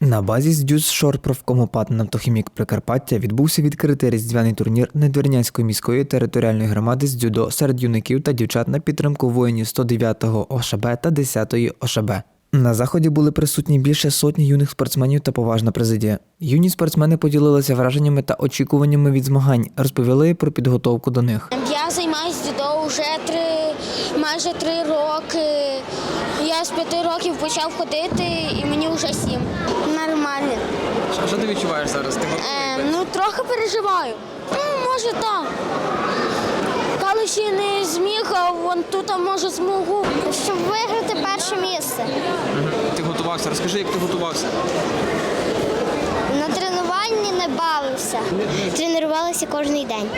На базі з Дюс Шор профкомопад «Нафтохімік Прикарпаття відбувся відкритий різдвяний турнір Недвірнянської міської територіальної громади з дзюдо серед юнаків та дівчат на підтримку воїнів 109-го ОШБ та 10-ї ОШБ. На заході були присутні більше сотні юних спортсменів та поважна президія. Юні спортсмени поділилися враженнями та очікуваннями від змагань, розповіли про підготовку до них. Я займаюся дзюдо вже три, майже три роки. Я з п'яти років почав ходити і мені вже сім. Нормально. Що, що ти відчуваєш зараз? Ти Е, ну, трохи переживаю. Ну, може так. Коли ще не зміг, а вон тут може змогу. Щоб виграти перше місце. ти готувався? Розкажи, як ти готувався. Тренуванні не бавився. Тренувалися кожен день.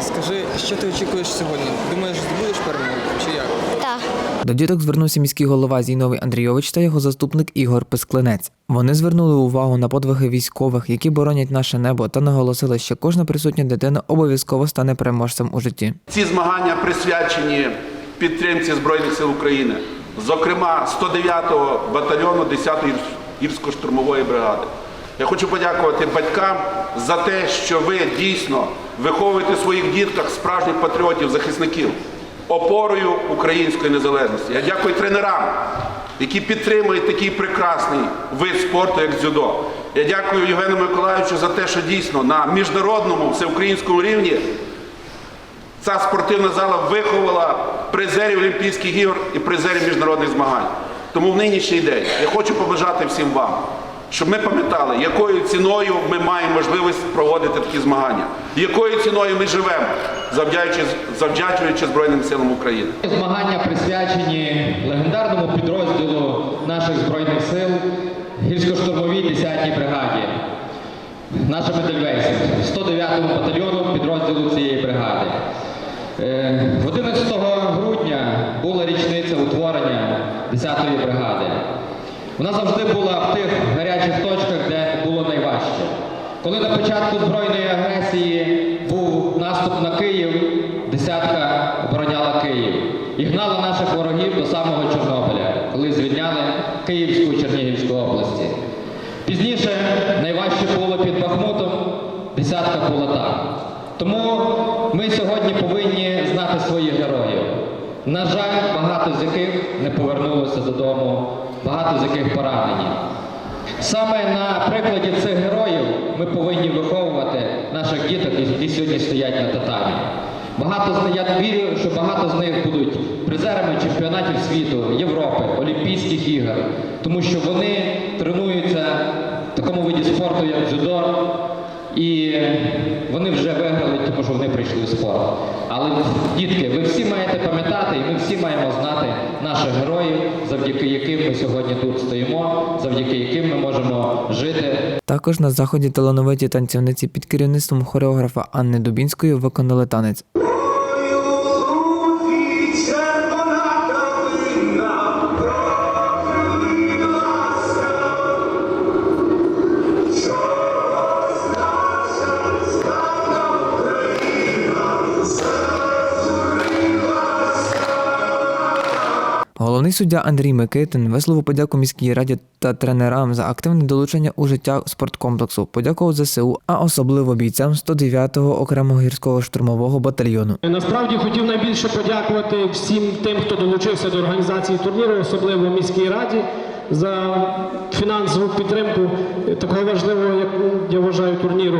Скажи, що ти очікуєш сьогодні? Думаєш, здобудеш перемогу чи як? Так. До діток звернувся міський голова Зіновий Андрійович та його заступник Ігор Писклинець. Вони звернули увагу на подвиги військових, які боронять наше небо, та наголосили, що кожна присутня дитина обов'язково стане переможцем у житті. Ці змагання присвячені підтримці Збройних сил України, зокрема 109-го батальйону 10-ї гірсько-штурмової бригади. Я хочу подякувати батькам за те, що ви дійсно виховуєте в своїх дітках справжніх патріотів, захисників, опорою української незалежності. Я дякую тренерам, які підтримують такий прекрасний вид спорту, як дзюдо. Я дякую Євгену Миколаївичу за те, що дійсно на міжнародному всеукраїнському рівні Ця спортивна зала виховала призерів Олімпійських ігор і призерів міжнародних змагань. Тому в нинішній день я хочу побажати всім вам, щоб ми пам'ятали, якою ціною ми маємо можливість проводити такі змагання, якою ціною ми живемо, завдячуючи, Збройним силам України. Змагання присвячені легендарному підрозділу наших збройних сил гірсько-штурмовій 10-й бригаді. Нашому Дельвейсі, 109-му батальйону підрозділу цієї бригади. Е, 11 грудня була річниця утворення 10-ї бригади. Вона завжди була в тих гарячих точках, де було найважче. Коли на початку збройної агресії був наступ на Київ, десятка обороняла Київ і гнала наших ворогів до самого Чорнобиля, коли звільняли Київську Чернігівську області. Пізніше найважче було під Бахмутом, десятка була там. Тому ми сьогодні повинні знати своїх героїв. На жаль, багато з яких не повернулося додому, багато з яких поранені. Саме на прикладі цих героїв ми повинні виховувати наших діток, які сьогодні стоять на татамі. Багато я вірю, що багато з них будуть призерами чемпіонатів світу, Європи, Олімпійських ігор, тому що вони тренуються в такому виді спорту, як дзюдо, і вони вже виграли, тому що вони прийшли в спорт. Але дітки, ви всі маєте пам'ятати, і ми всі маємо знати наших героїв, завдяки яким ми сьогодні тут стоїмо, завдяки яким ми можемо жити Також на заході талановиті танцівниці під керівництвом хореографа Анни Дубінської виконали танець. Головний суддя Андрій Микитин висловив подяку міській раді та тренерам за активне долучення у життя спорткомплексу. Подякував ЗСУ, а особливо бійцям 109-го окремого гірського штурмового батальйону. Насправді хотів найбільше подякувати всім тим, хто долучився до організації турніру, особливо міській раді, за фінансову підтримку такого важливого, як я вважаю, турніру.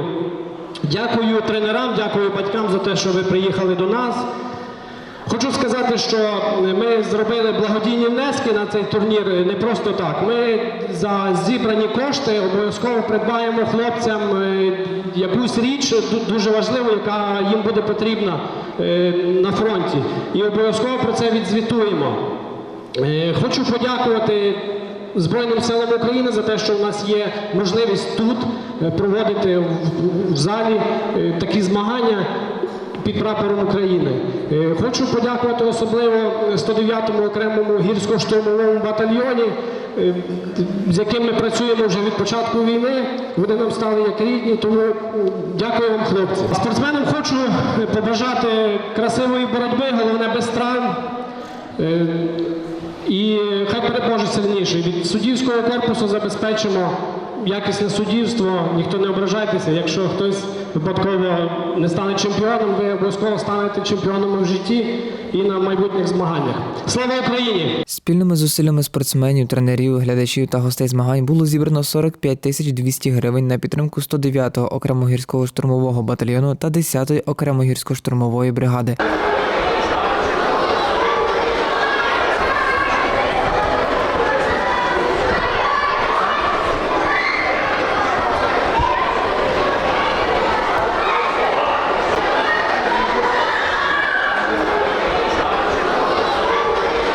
Дякую тренерам, дякую батькам за те, що ви приїхали до нас. Хочу сказати, що ми зробили благодійні внески на цей турнір не просто так. Ми за зібрані кошти обов'язково придбаємо хлопцям е, якусь річ дуже важливу, яка їм буде потрібна е, на фронті. І обов'язково про це відзвітуємо. Е, Хочу подякувати Збройним силам України за те, що в нас є можливість тут е, проводити в, залі е, такі змагання під прапором України. Е, Хочу подякувати особливо 109-му окремому гірсько-штурмовому батальйоні, е, з яким ми працюємо вже від початку війни. Вони нам стали як рідні, тому дякую вам, хлопці. Спортсменам хочу е, побажати красивої боротьби, головне без травм. Е, І хай переможе сильніший. Від суддівського корпусу забезпечимо якісне суддівство, ніхто не ображайтеся. Якщо хтось випадково не стане чемпіоном, ви обов'язково станете чемпіоном в житті і на майбутніх змаганнях. Слава Україні! Спільними зусиллями спортсменів, тренерів, глядачів та гостей змагань було зібрано 45 тисяч 200 гривень на підтримку 109-го окремо гірського штурмового батальйону та 10-ї окремо гірсько-штурмової бригади.